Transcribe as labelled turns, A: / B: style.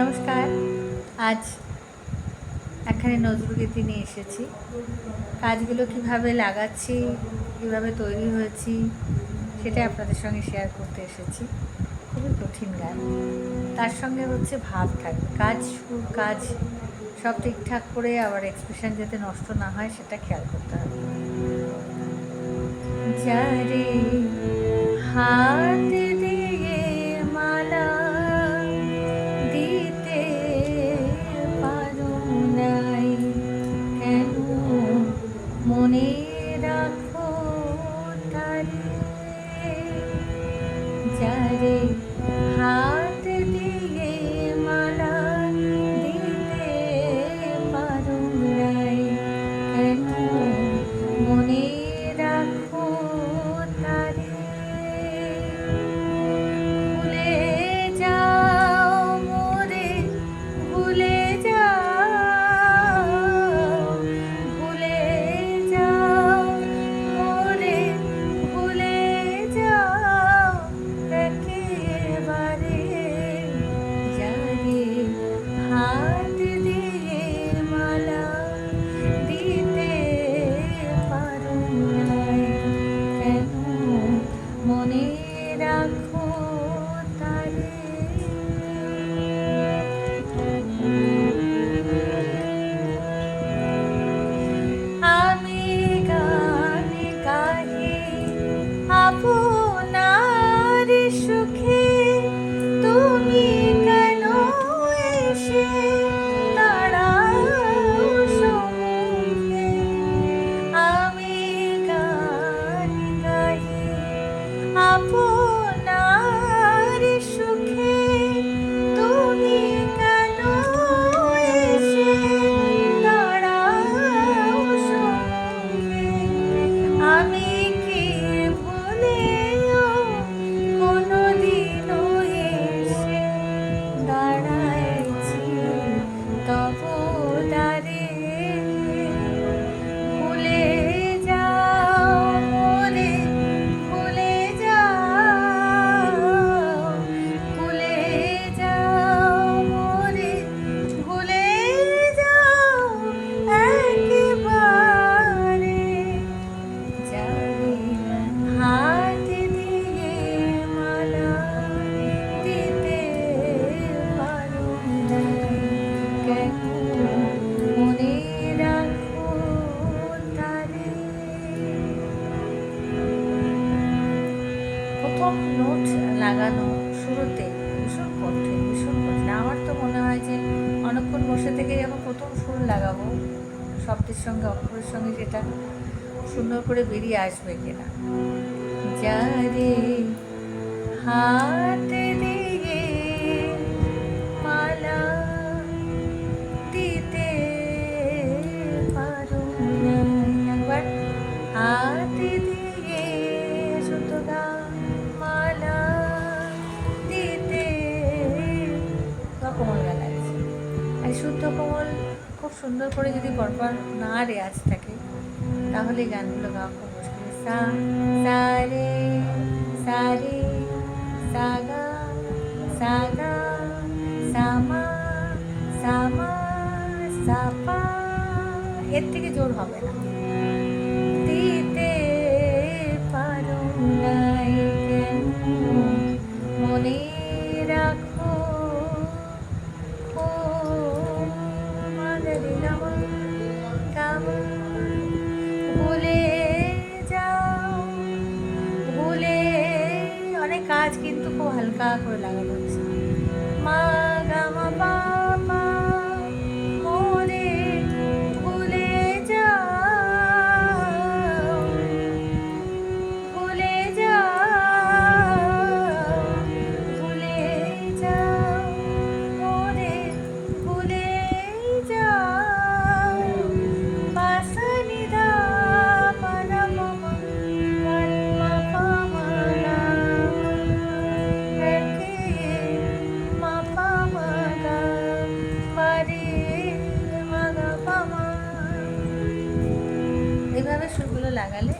A: নমস্কার। আজ এখানে নজরুলগীতি নিয়ে এসেছি। কাজগুলো কীভাবে লাগাচ্ছি, কীভাবে তৈরি হয়েছি, সেটা আপনাদের সঙ্গে শেয়ার করতে এসেছি। খুবই কঠিন গান। তার সঙ্গে হচ্ছে ভাব থাকবে কাজ সুর কাজ সব ঠিকঠাক করে আবার এক্সপ্রেশন যাতে নষ্ট না হয়, সেটা খেয়াল করতে হবে। মনে নোট লাগানো শুরুতে ভীষণ কঠিন ভীষণ কঠিন। আমার তো মনে হয় যে অনেকক্ষণ বসে থেকে যখন প্রথম সুর লাগাবো শব্দের সঙ্গে অক্ষরের সঙ্গে যেটা সুন্দর করে বেরিয়ে আসবে কিনা। যারে হাত সুন্দর করে যদি পরপর না রেয়াজ থাকে, তাহলে গানগুলো গাওয়া খুব মুশকিল। সা, রে সা রে, সা, গা সা গা, সা, মা সা মা, সা, পা। এর থেকে জোর হবে না। কাজ কিন্তু খুব হালকা করে লাগানো হচ্ছে। মা সুরগুলো লাগালে